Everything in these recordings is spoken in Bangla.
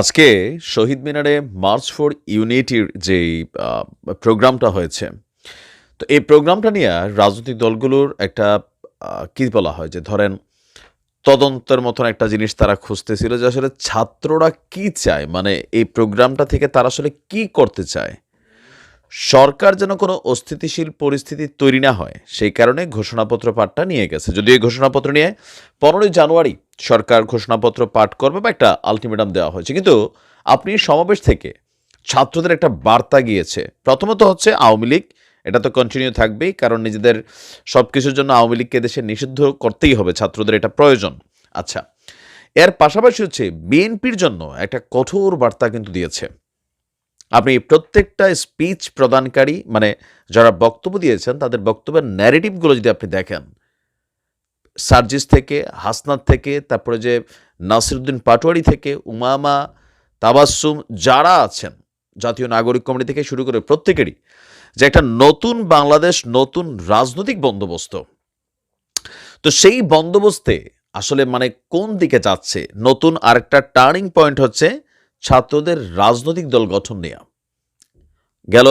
আজকে শহীদ মিনারে মার্চ ফর ইউনিটির যে প্রোগ্রামটা হয়েছে, তো এই প্রোগ্রামটা নিয়ে রাজনৈতিক দলগুলোর একটা কী বলা হয় যে ধরেন তদন্তের মতন একটা জিনিস তারা খুঁজতেছিল যে আসলে ছাত্ররা কি চায়? মানে এই প্রোগ্রামটা থেকে তারা আসলে কি করতে চায়? সরকার যেন কোনো অস্থিতিশীল পরিস্থিতি তৈরি না হয়, সেই কারণে ঘোষণাপত্র পাঠটা নিয়ে গেছে। যদি এই ঘোষণাপত্র নিয়ে পনেরোই জানুয়ারি সরকার ঘোষণাপত্র পাঠ করবে বা একটা আলটিমেটাম দেওয়া হয়েছে। কিন্তু আপনি সমাবেশ থেকে ছাত্রদের একটা বার্তা গিয়েছে। প্রথমত হচ্ছে আওয়ামী লীগ, এটা তো কন্টিনিউ থাকবেই, কারণ নিজেদের সব কিছুর জন্য আওয়ামী লীগকে দেশে নিষিদ্ধ করতেই হবে, ছাত্রদের এটা প্রয়োজন। আচ্ছা এর পাশাপাশি হচ্ছে বিএনপির জন্য একটা কঠোর বার্তা কিন্তু দিয়েছে। আপনি প্রত্যেকটা স্পিচ প্রদানকারী মানে যারা বক্তব্য দিয়েছেন, তাদের বক্তব্যের ন্যারেটিভগুলো যদি আপনি দেখেন, সার্জিস থেকে, হাসনাত থেকে, তারপরে যে নাসিরুদ্দিন পাটোয়ারি থেকে, উমামা তাবাসুম যারা আছেন, জাতীয় নাগরিক কমিটি থেকে শুরু করে প্রত্যেকেরই, যে একটা নতুন বাংলাদেশ, নতুন রাজনৈতিক বন্দোবস্ত। তো সেই বন্দোবস্তে আসলে মানে কোন দিকে যাচ্ছে? নতুন আরেকটা টার্নিং পয়েন্ট হচ্ছে ছাত্রদের রাজনৈতিক দল গঠন নেওয়া গেল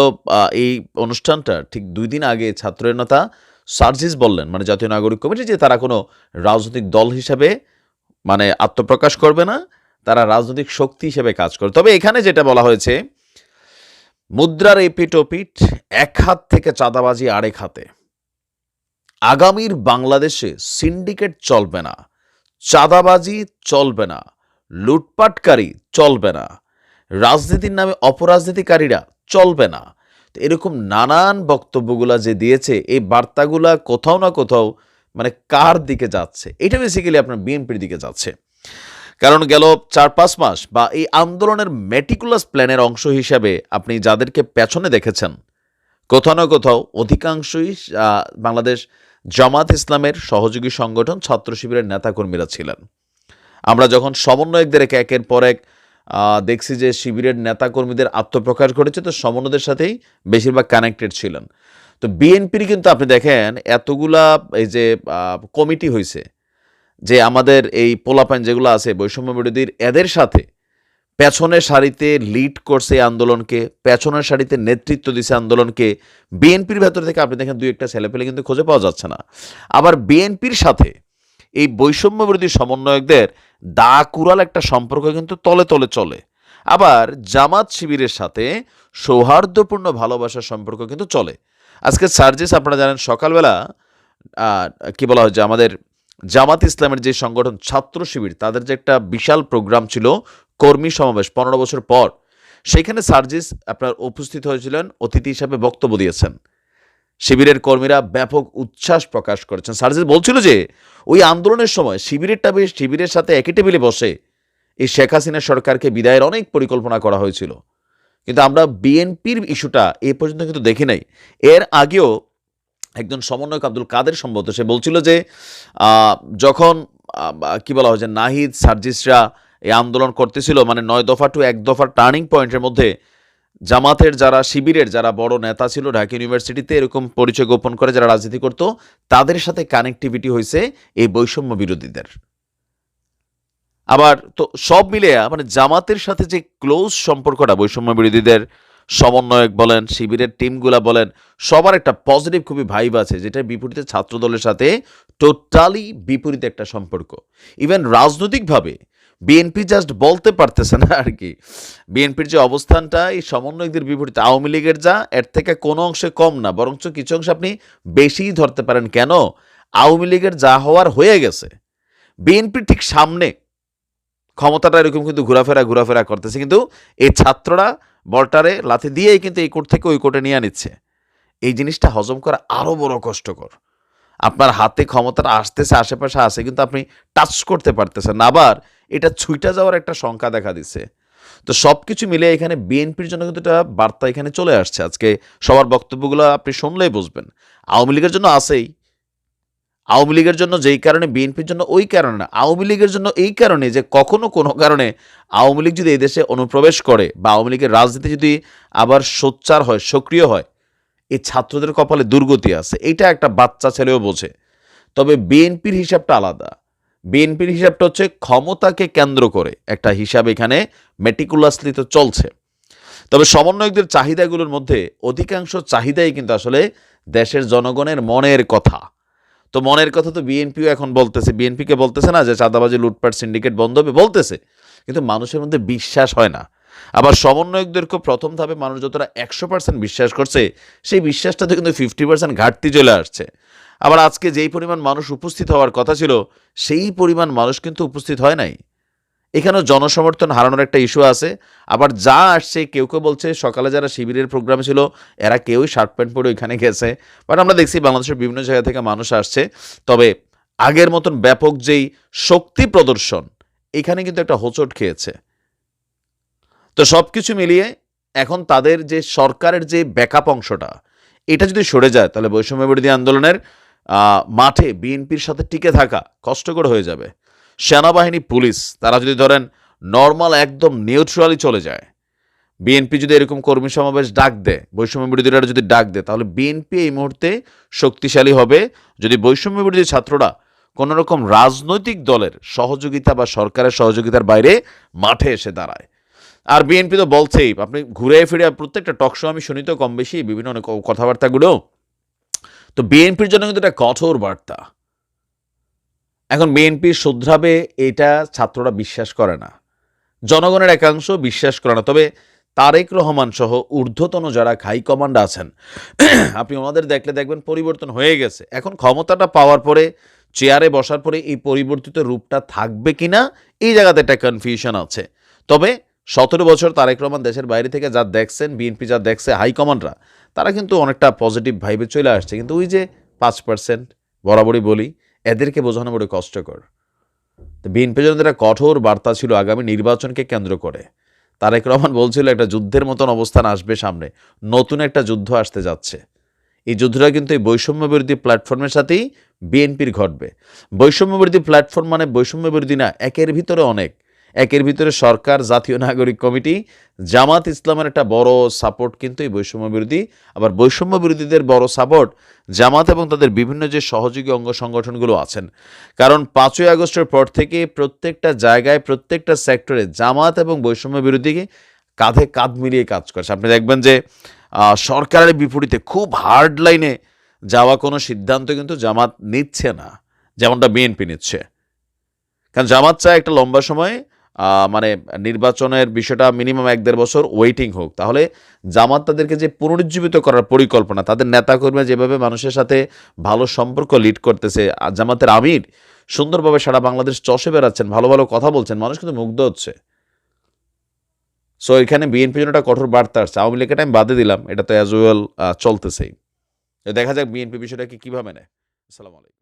এই অনুষ্ঠানটা ঠিক দুই দিন আগে ছাত্র নেতা সার্জিস বললেন মানে জাতীয় নাগরিক কমিটি, যে তারা কোনো রাজনৈতিক দল হিসাবে মানে আত্মপ্রকাশ করবে না, তারা রাজনৈতিক শক্তি হিসেবে কাজ করে তবে এখানে যেটা বলা হয়েছে, মুদ্রার এপিটোপিট এক হাত থেকে চাঁদাবাজি আরেক হাতে। আগামীর বাংলাদেশে সিন্ডিকেট চলবে না, চাঁদাবাজি চলবে না লুটপাটকারী চলবে না। রাজনীতির নামে অপরাজনীতিকারীরা চলবে না। তো এরকম নানান বক্তব্যগুলা যে দিয়েছে, এই বার্তাগুলা কোথাও না কোথাও মানে কার দিকে যাচ্ছে? এটা বেসিক্যালি আপনার বিএনপির দিকে যাচ্ছে। কারণ গেল চার পাঁচ মাস বা এই আন্দোলনের মেটিকুলাস প্ল্যানের অংশ হিসাবে আপনি যাদেরকে পেছনে দেখেছেন, কোথাও না কোথাও অধিকাংশই বাংলাদেশ জামাত ইসলামের সহযোগী সংগঠন ছাত্র শিবিরের নেতাকর্মীরা ছিলেন। আমরা যখন সমন্বয়কদের একে একের পর এক দেখছি যে শিবিরের নেতাকর্মীদের আত্মপ্রকাশ ঘটেছে, তো সমন্বয়দের সাথেই বেশিরভাগ কানেক্টেড ছিলেন। তো বিএনপির কিন্তু আপনি দেখেন এতগুলা এই যে কমিটি হয়েছে যে আমাদের এই পোলাপাইন যেগুলো আছে, বৈষম্য বিরোধীর, এদের সাথে পেছনের সারিতে লিড করছে আন্দোলনকে, পেছনের সারিতে নেতৃত্ব দিছে আন্দোলনকে বিএনপির ভেতর থেকে আপনি দেখেন দুই একটা ছেলেপেলে কিন্তু খুঁজে পাওয়া যাচ্ছে না। আবার বিএনপির সাথে এই বৈষম্য বিরোধী সমন্বয়কদের দা কুরাল একটা সম্পর্ক কিন্তু তলে তলে চলে। আবার জামাত শিবিরের সাথে সৌহার্দ্যপূর্ণ ভালোবাসার সম্পর্ক কিন্তু চলে। আজকে সার্জিস, আপনারা জানেন, সকালবেলা কি বলা হয় যে আমাদের জামাত ইসলামের যে সংগঠন ছাত্র শিবির, তাদের যে একটা বিশাল প্রোগ্রাম ছিল কর্মী সমাবেশ পনেরো বছর পর। সেখানে সার্জিস আপনার উপস্থিত হয়েছিলেন, অতিথি হিসাবে বক্তব্য দিয়েছেন। শিবিরের কর্মীরা ব্যাপক উচ্ছ্বাস প্রকাশ করেছেন। সার্জিস বলছিল যে, ওই আন্দোলনের সময় শিবিরেরটা বেশ, শিবিরের সাথে একই টেবিলে বসে এই শেখ হাসিনা সরকারকে বিদায়ের অনেক পরিকল্পনা করা হয়েছিল। কিন্তু আমরা বিএনপির ইস্যুটা এ পর্যন্ত কিন্তু দেখি নাই। এর আগেও একজন সমন্বয়ক আব্দুল কাদের সম্ভবত, সে বলছিল যে যখন কি বলা হয় যে, নাহিদ সার্জিসরা এই আন্দোলন করতেছিল মানে নয় দফা টু এক দফার টার্নিং পয়েন্টের মধ্যে জামাতের যারা শিবিরের যারা বড় নেতা ছিল ঢাকা ইউনিভার্সিটিতে এরকম পরিচয় গোপন করে যারা রাজনীতি করত, তাদের সাথে কানেক্টিভিটি হয়েছে এই বৈষম্য বিরোধীদের। আবার তো সব মিলে মানে জামাতের সাথে যে ক্লোজ সম্পর্কটা, বৈষম্য বিরোধীদের সমন্বয়ক বলেন, শিবিরের টিমগুলা বলেন, সবার একটা পজিটিভ খুবই ভাইব আছে যেটা বিপরীতে ছাত্র দলের সাথে টোটালি বিপরীত একটা সম্পর্ক। ইভেন রাজনৈতিকভাবে বিএনপি জাস্ট বলতে পারতেছে না আর কি। বিএনপির যে অবস্থানটা, এই সমন্বয়কদের বিপরীতে আওয়ামী লীগের যা, এর থেকে কোনো অংশে কম না, বরঞ্চ কিছু অংশে আপনি বেশিই ধরতে পারেন। কেন? আওয়ামী লীগের যা হওয়ার হয়ে গেছে। বিএনপির ঠিক সামনে ক্ষমতাটা এরকম কিন্তু ঘোরাফেরা ঘোরাফেরা করতেছে। কিন্তু এই ছাত্ররা বলটারে লাথি দিয়েই কিন্তু এই কোর্ট থেকে ওই কোর্টে নিয়ে নিচ্ছে। এই জিনিসটা হজম করা আরও বড় কষ্টকর। আপনার হাতে ক্ষমতাটা আসতেছে, আশেপাশে আসে কিন্তু আপনি টাচ করতে পারতেছেন আবার এটা ছুইটা যাওয়ার একটা শঙ্কা দেখা দিছে তো সব কিছু মিলে এখানে বিএনপির জন্য কিন্তু একটা বার্তা এখানে চলে আসছে। আজকে সবার বক্তব্যগুলো আপনি শুনলেই বুঝবেন। আওয়ামী লীগের জন্য আসেই আওয়ামী লীগের জন্য যেই কারণে, বিএনপির জন্য ওই কারণে না, আওয়ামী লীগের জন্য এই কারণে যে কখনো কোনো কারণে আওয়ামী লীগ যদি দেশে অনুপ্রবেশ করে বা আওয়ামী লীগের রাজনীতি যদি আবার সোচ্চার হয়, সক্রিয় হয়, এই ছাত্রদের কপালে দুর্গতি আছে। এটা একটা বাচ্চা ছেলেও বোঝে। তবে বিএনপির হিসাবটা আলাদা। বিএনপির হিসাবটা হচ্ছে ক্ষমতাকে কেন্দ্র করে। একটা হিসাব এখানে মেটিকুলাসলি তো চলছে। তবে সমন্বয়কদের চাহিদাগুলোর মধ্যে অধিকাংশ চাহিদাই কিন্তু আসলে দেশের জনগণের মনের কথা। তো মনের কথা তো বিএনপিও এখন বলতেছে। বিএনপিকে বলতেছে না যে চাঁদাবাজি, লুটপাট সিন্ডিকেট বন্ধ হবে, বলতেছে। কিন্তু মানুষের মধ্যে বিশ্বাস হয় না। আবার সমন্বয়কদেরকে প্রথম ধাপে মানুষ যতটা একশো পার্সেন্ট বিশ্বাস করছে, সেই বিশ্বাসটাতে কিন্তু ফিফটি পার্সেন্ট ঘাটতি চলে আসছে। আবার আজকে যেই পরিমাণ মানুষ উপস্থিত হওয়ার কথা ছিল, সেই পরিমাণ মানুষ কিন্তু উপস্থিত হয় নাই। এখানেও জনসমর্থন হারানোর একটা ইস্যু আছে। আবার যা আসছে, কেউ কেউ বলছে, সকালে যারা শিবিরের প্রোগ্রাম ছিল, এরা কেউই শার্ট প্যান্ট পরে ওইখানে গেছে। বাট আমরা দেখছি বাংলাদেশের বিভিন্ন জায়গা থেকে মানুষ আসছে। তবে আগের মতন ব্যাপক যেই শক্তি প্রদর্শন, এখানে কিন্তু একটা হোঁচট খেয়েছে। তো সব কিছু মিলিয়ে এখন তাদের যে সরকারের যে ব্যাকআপ অংশটা, এটা যদি সরে যায়, তাহলে বৈষম্য বিরোধী আন্দোলনের মাঠে বিএনপির সাথে টিকে থাকা কষ্টকর হয়ে যাবে। সেনাবাহিনী, পুলিশ, তারা যদি ধরেন নর্মাল একদম নিউট্রালি চলে যায়, বিএনপি যদি এরকম কর্মী সমাবেশ ডাক দেয়, বৈষম্য বিরোধীরা যদি ডাক দেয়, তাহলে বিএনপি এই মুহূর্তে শক্তিশালী হবে। যদি বৈষম্য বিরোধী ছাত্ররা কোনো রকম রাজনৈতিক দলের সহযোগিতা বা সরকারের সহযোগিতার বাইরে মাঠে এসে দাঁড়ায়। আর বিএনপি তো বলছেই, আপনি ঘুরে ফিরে প্রত্যেকটা টকশো আমি শুনি তো কম বেশি, বিভিন্ন অনেক কথাবার্তাগুলো তো বিএনপির জন্য কিন্তু একটা কঠোর বার্তা। এখন বিএনপি শুধরাবে এটা ছাত্ররা বিশ্বাস করে না। জনগণের একাংশ বিশ্বাস করে না। তবে তারেক রহমান সহ ঊর্ধ্বতন যারা হাই কমান্ড আছেন, আপনি ওনাদের দেখলে দেখবেন পরিবর্তন হয়ে গেছে। এখন ক্ষমতাটা পাওয়ার পরে, চেয়ারে বসার পরে এই পরিবর্তিত রূপটা থাকবে কিনা, এই জায়গাতে একটা কনফিউশন আছে। তবে সতেরো বছর তারেক রহমান দেশের বাইরে থেকে যা দেখছেন, বিএনপি যা দেখছে হাইকমান্ডরা তারা কিন্তু অনেকটা পজিটিভ ভাইবে চলে আসছে। কিন্তু ওই যে পাঁচ পার্সেন্ট বরাবরই বলি, এদেরকে বোঝানো বড় কষ্টকর। তো বিএনপি একটা কঠোর বার্তা ছিল আগামী নির্বাচনকে কেন্দ্র করে। তারেক রহমান বলছিল, একটা যুদ্ধের মতন অবস্থান আসবে সামনে। নতুন একটা যুদ্ধ আসতে যাচ্ছে। এই যুদ্ধটা কিন্তু এই বৈষম্য বিরোধী প্ল্যাটফর্মের সাথেই বিএনপির ঘটবে। বৈষম্য বিরোধী প্ল্যাটফর্ম মানে বৈষম্য বিরোধী না, একের ভিতরে অনেক। একের ভিতরে সরকার, জাতীয় নাগরিক কমিটি, জামাত ইসলামের একটা বড় সাপোর্ট কিন্তু এই বৈষম্য বিরোধী। আবার বৈষম্য বিরোধীদের বড় সাপোর্ট জামাত এবং তাদের বিভিন্ন যে সহযোগী অঙ্গ সংগঠনগুলো আছেন। কারণ পাঁচই আগস্টের পর থেকে প্রত্যেকটা জায়গায়, প্রত্যেকটা সেক্টরে জামাত এবং বৈষম্য বিরোধী কাঁধে কাঁধ মিলিয়ে কাজ করছে। আপনি দেখবেন যে সরকারের বিপরীতে খুব হার্ড লাইনে যাওয়া কোনো সিদ্ধান্ত কিন্তু জামাত নিচ্ছে না, যেমনটা বিএনপি নিচ্ছে। কারণ জামাত চায় একটা লম্বা সময় মানে নির্বাচনের বিষয়টা মিনিমাম এক দেড় বছর ওয়েটিং হোক। তাহলে জামাত তাদেরকে যে পুনরুজ্জীবিত করার পরিকল্পনা, তাদের নেতাকর্মী যেভাবে মানুষের সাথে ভালো সম্পর্ক লিড করতেছে জামাতের আমির, সুন্দরভাবে সারা বাংলাদেশ চষে বেড়াচ্ছেন, ভালো ভালো কথা বলছেন, মানুষ কিন্তু মুগ্ধ হচ্ছে। সো এখানে বিএনপি জন্য একটা কঠোর বার্তা আসছে। আওয়ামী লীগের আমি বাদে দিলাম, এটা তো অ্যাজ ওয়েল চলতেছেই। দেখা যাক বিএনপি বিষয়টাকে কীভাবে নেয়। আসসালামু আলাইকুম।